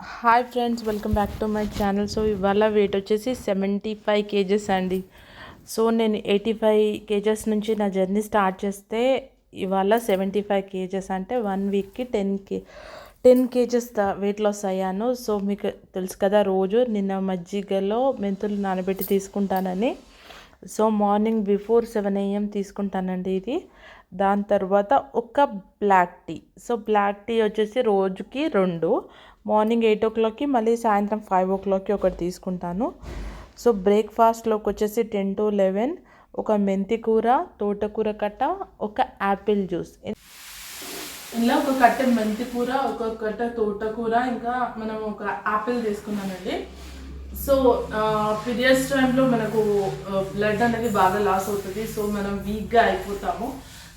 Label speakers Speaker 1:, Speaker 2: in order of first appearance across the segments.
Speaker 1: Hi friends welcome back to my channel. So ఇవాళ weight వచ్చేసి seventy five kgs అండి. So నేను eighty five kgs నుంచి నా జర్నీ స్టార్ట్ చేస్తే ఇవాళ సెవెంటీ ఫైవ్ కేజెస్ అంటే వన్ వీక్కి ten K ten kgs weight loss అయ్యాను. సో మీకు తెలుసు కదా రోజు నిన్న మజ్జిగలో మెంతులు నానబెట్టి తీసుకుంటానని. So morning before seven AM తీసుకుంటానండి ఇది. దాని తర్వాత ఒక black tea so black tea వచ్చేసి రోజుకి రెండు. మార్నింగ్ ఎయిట్ ఓ క్లాక్కి మళ్ళీ సాయంత్రం ఫైవ్ ఓ క్లాక్కి ఒకటి తీసుకుంటాను. సో బ్రేక్ఫాస్ట్లోకి వచ్చేసి టెన్ టు లెవెన్. ఒక మెంతి కూర తోటకూర కట్ట ఒక యాపిల్ జ్యూస్. ఇలా ఒక కట్ట మెంతి కూర ఒక కట్ట తోటకూర ఇంకా మనం ఒక యాపిల్ తీసుకున్నామండి. సో పీరియడ్స్ టైంలో మనకు బ్లడ్ అనేది బాగా లాస్ అవుతుంది. సో మనం వీక్గా అయిపోతాము.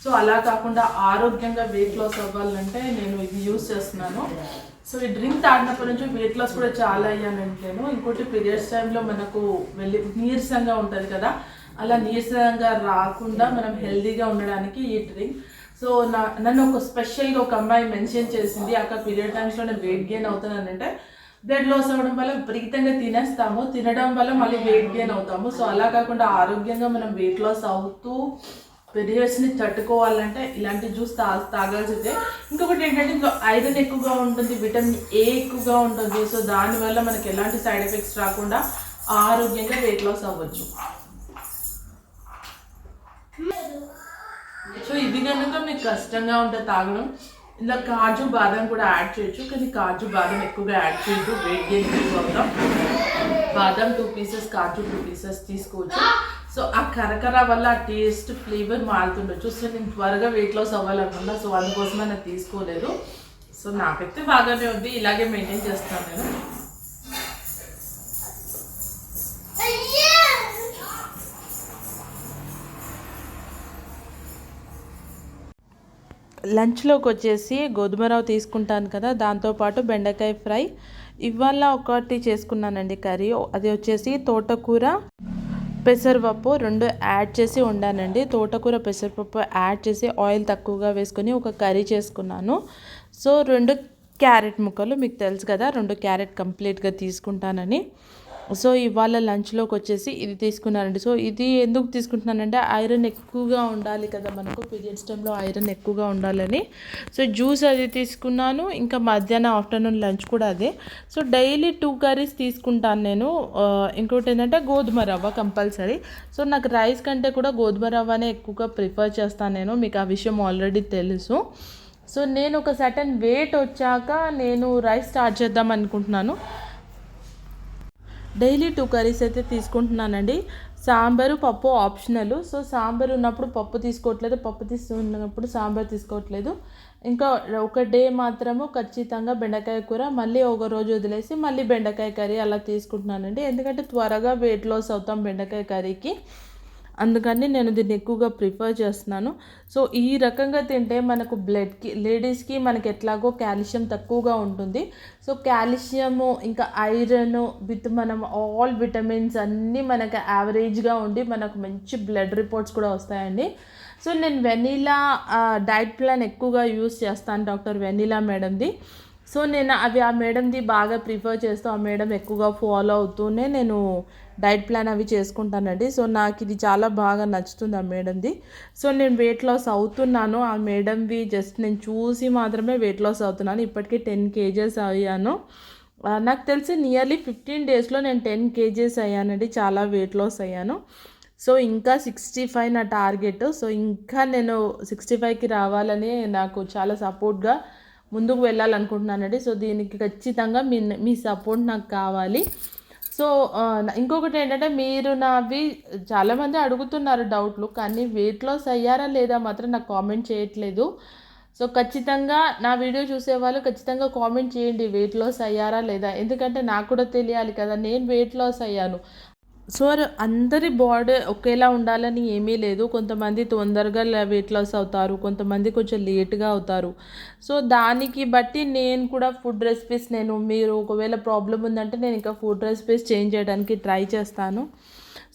Speaker 1: సో అలా కాకుండా ఆరోగ్యంగా వెయిట్ లాస్ అవ్వాలంటే నేను ఇది యూస్ చేస్తున్నాను. సో ఈ డ్రింక్ తాగినప్పటి నుంచి వెయిట్ లాస్ కూడా చాలా అయ్యానండి నేను ఇంకోటి పీరియడ్స్ టైంలో మనకు వెళ్ళి నీరసంగా ఉంటుంది కదా అలా నీరసంగా రాకుండా మనం హెల్తీగా ఉండడానికి ఈ డ్రింక్ సో నా నన్ను ఒక స్పెషల్గా ఒక అమ్మాయి మెన్షన్ చేసింది. అక్కడ పీరియడ్ టైమ్స్లో నేను వెయిట్ గెయిన్ అవుతానంటే బ్లడ్ లాస్ అవ్వడం వల్ల విపరీతంగా తినేస్తాము. తినడం వల్ల మళ్ళీ వెయిట్ గెయిన్ అవుతాము. సో అలా కాకుండా ఆరోగ్యంగా మనం వెయిట్ లాస్ అవుతూ పీరియడ్స్ని తట్టుకోవాలంటే ఇలాంటి జ్యూస్ తా తాగాల్సిందే. ఇంకొకటి ఏంటంటే ఇంకా ఐరన్ ఎక్కువగా ఉంటుంది విటమిన్ ఏ ఎక్కువగా ఉంటుంది. సో దానివల్ల మనకి ఎలాంటి సైడ్ ఎఫెక్ట్స్ రాకుండా ఆరోగ్యంగా వెయిట్ లాస్ అవ్వచ్చు. సో ఇది కనుక మీకు కష్టంగా ఉంటే తాగడం. ఇలా కాజు బాదం కూడా యాడ్ చేయొచ్చు. కానీ కాజు బాదం ఎక్కువగా యాడ్ చేయొద్దు. వెయిట్ గెయిన్ ఎక్కువ అవుతాం. బాదం టూ పీసెస్ కాజు టూ పీసెస్ తీసుకోవచ్చు. సో ఆ కరకర వల్ల ఆ టేస్ట్ ఫ్లేవర్ మారుతుండే. సో నేను త్వరగా వెయిట్ లాస్ అవ్వాలనుకున్నా సో అందుకోసమే నేను తీసుకోలేదు. సో నాకైతే బాగానే ఉంది. ఇలాగే మెయింటైన్ చేస్తాను నేను. లంచ్లోకి వచ్చేసి గోధుమ రవ్వ తీసుకుంటాను కదా దాంతోపాటు బెండకాయ ఫ్రై. ఇవాళ ఒకటి చేసుకున్నానండి కర్రీ. అది వచ్చేసి తోటకూర. పెసరపప్పు రెండు యాడ్ చేసి వండానండి. తోటకూర పెసరపప్పు యాడ్ చేసి ఆయిల్ తక్కువగా వేసుకొని ఒక కర్రీ చేసుకున్నాను. సో రెండు క్యారెట్ ముక్కలు మీకు తెలుసు కదా రెండు క్యారెట్ కంప్లీట్గా తీసుకుంటానని. సో ఇవాళ లంచ్లోకి వచ్చేసి ఇది తీసుకున్నానండి సో ఇది ఎందుకు తీసుకుంటున్నానంటే ఐరన్ ఎక్కువగా ఉండాలి కదా మనకు. పీరియడ్స్ టైంలో ఐరన్ ఎక్కువగా ఉండాలని. సో జ్యూస్ అది తీసుకున్నాను. ఇంకా మధ్యాహ్నం ఆఫ్టర్నూన్ లంచ్ కూడా అదే. సో డైలీ టూ కర్రీస్ తీసుకుంటాను నేను. ఇంకోటి ఏంటంటే గోధుమ రవ్వ కంపల్సరీ. సో నాకు రైస్ కంటే కూడా గోధుమ రవ్వనే ఎక్కువగా ప్రిఫర్ చేస్తాను నేను. మీకు ఆ విషయం ఆల్రెడీ తెలుసు. సో నేను ఒక సటన్ వెయిట్ వచ్చాక నేను రైస్ స్టార్ట్ చేద్దాం అనుకుంటున్నాను. డైలీ టూ కర్రీస్ అయితే తీసుకుంటున్నానండి. సాంబారు పప్పు ఆప్షనల్. సో సాంబార్ ఉన్నప్పుడు పప్పు తీసుకోవట్లేదు పప్పు తీసుకున్నప్పుడు సాంబార్ తీసుకోవట్లేదు. ఇంకా ఒక డే మాత్రము ఖచ్చితంగా బెండకాయ కూర మళ్ళీ ఒక రోజు వదిలేసి మళ్ళీ బెండకాయ కర్రీ అలా తీసుకుంటున్నానండి. ఎందుకంటే త్వరగా వెయిట్ లాస్ అవుతాం బెండకాయ కర్రీకి. అందుకని నేను దీన్ని ఎక్కువగా ప్రిఫర్ చేస్తున్నాను. సో ఈ రకంగా తింటే మనకు బ్లడ్కి లేడీస్కి మనకి ఎట్లాగో కాల్షియం తక్కువగా ఉంటుంది. సో కాల్షియము ఇంకా ఐరన్ విత్ మనం ఆల్ విటమిన్స్ అన్నీ మనకు యావరేజ్గా ఉండి మనకు మంచి బ్లడ్ రిపోర్ట్స్ కూడా వస్తాయండి. సో నేను వెనీలా డైట్ ప్లాన్ ఎక్కువగా యూస్ చేస్తాను డాక్టర్ వెనీలా మేడంది. సో నేను అవి ఆ మేడంది బాగా ప్రిఫర్ చేస్తూ ఆ మేడం ఎక్కువగా ఫాలో అవుతూనే నేను డైట్ ప్లాన్ అవి చేసుకుంటానండి. సో నాకు ఇది చాలా బాగా నచ్చుతుంది ఆ మేడంది. సో నేను వెయిట్ లాస్ అవుతున్నాను. ఆ మేడంవి జస్ట్ నేను చూసి మాత్రమే వెయిట్ లాస్ అవుతున్నాను. ఇప్పటికీ టెన్ కేజెస్ అయ్యాను. నాకు తెలిసి నియర్లీ ఫిఫ్టీన్ డేస్లో నేను టెన్ కేజెస్ అయ్యానండి. చాలా వెయిట్ లాస్ అయ్యాను. సో ఇంకా సిక్స్టీ ఫైవ్ నా టార్గెట్ సో ఇంకా నేను సిక్స్టీ ఫైవ్కి రావాలని నాకు చాలా సపోర్ట్గా ముందుకు వెళ్ళాలనుకుంటున్నానండి సో దీనికి ఖచ్చితంగా మీ మీ సపోర్ట్ నాకు కావాలి. సో ఇంకొకటి ఏంటంటే మీరు నావి చాలామంది అడుగుతున్నారు డౌట్లు కానీ వెయిట్ లాస్ అయ్యారా లేదా మాత్రం నాకు కామెంట్ చేయట్లేదు. సో ఖచ్చితంగా నా వీడియో చూసేవాళ్ళు ఖచ్చితంగా కామెంట్ చేయండి వెయిట్ లాస్ అయ్యారా లేదా? ఎందుకంటే నాకు కూడా తెలియాలి కదా నేను వెయిట్ లాస్ అయ్యాను. సో అందరి బాడీ ఒకేలా ఉండాలని ఏమీ లేదు. కొంతమంది తొందరగా వెయిట్ లాస్ అవుతారు కొంతమంది కొంచెం లేట్గా అవుతారు. సో దానికి బట్టి నేను కూడా ఫుడ్ రెసిపీస్ నేను మీరు ఒకవేళ ప్రాబ్లం ఉందంటే నేను ఇంకా ఫుడ్ రెసిపీస్ చేంజ్ చేయడానికి ట్రై చేస్తాను.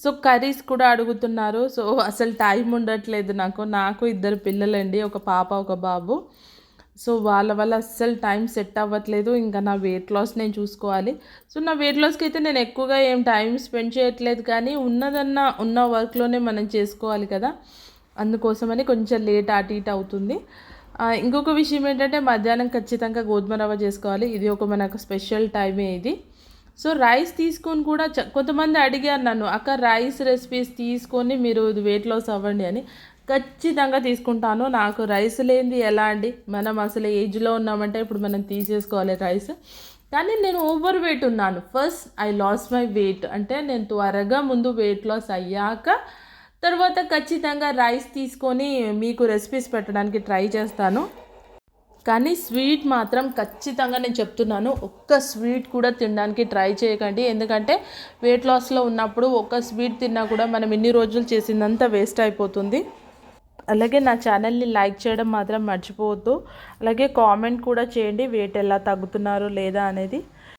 Speaker 1: సో కర్రీస్ కూడా అడుగుతున్నారు. సో అసలు టైం ఉండట్లేదు నాకు. నాకు ఇద్దరు పిల్లలండి ఒక పాప ఒక బాబు. సో వాళ్ళ వల్ల అస్సలు టైం సెట్ అవ్వట్లేదు. ఇంకా నా వెయిట్ లాస్ నేను చూసుకోవాలి. సో నా వెయిట్ లాస్కి అయితే నేను ఎక్కువగా ఏం టైం స్పెండ్ చేయట్లేదు. కానీ ఉన్నదన్న ఉన్న వర్క్లోనే మనం చేసుకోవాలి కదా. అందుకోసమని కొంచెం లేట్ అటు ఇటు అవుతుంది. ఇంకొక విషయం ఏంటంటే మధ్యాహ్నం ఖచ్చితంగా గోధుమ రవ్వ చేసుకోవాలి. ఇది ఒక మనకు స్పెషల్ టైమే ఇది. సో రైస్ తీసుకొని కూడా కొంతమంది అడిగారు నన్ను అక్క రైస్ రెసిపీస్ తీసుకొని మీరు ఇది వెయిట్ లాస్ అవ్వండి అని. ఖచ్చితంగా తీసుకుంటాను. నాకు రైస్ లేనిది ఎలా అండి? మనం అసలు ఏజ్లో ఉన్నామంటే ఇప్పుడు మనం తీసేసుకోవాలి రైస్. కానీ నేను ఓవర్ వెయిట్ ఉన్నాను. First I loss my weight. అంటే నేను త్వరగా ముందు వెయిట్ లాస్ అయ్యాక తర్వాత ఖచ్చితంగా రైస్ తీసుకొని మీకు రెసిపీస్ పెట్టడానికి ట్రై చేస్తాను. కానీ స్వీట్ మాత్రం ఖచ్చితంగా నేను చెప్తున్నాను. ఒక్క స్వీట్ కూడా తినడానికి ట్రై చేయకండి. ఎందుకంటే వెయిట్ లాస్లో ఉన్నప్పుడు ఒక్క స్వీట్ తిన్నా కూడా మనం ఇన్ని రోజులు చేసిందంతా వేస్ట్ అయిపోతుంది. అలాగే నా ఛానల్ని లైక్ చేయడం మాత్రం మర్చిపోవద్దు. అలాగే కామెంట్ కూడా చేయండి. వెయిట్ ఎలా తగ్గుతున్నారు లేదా అనేది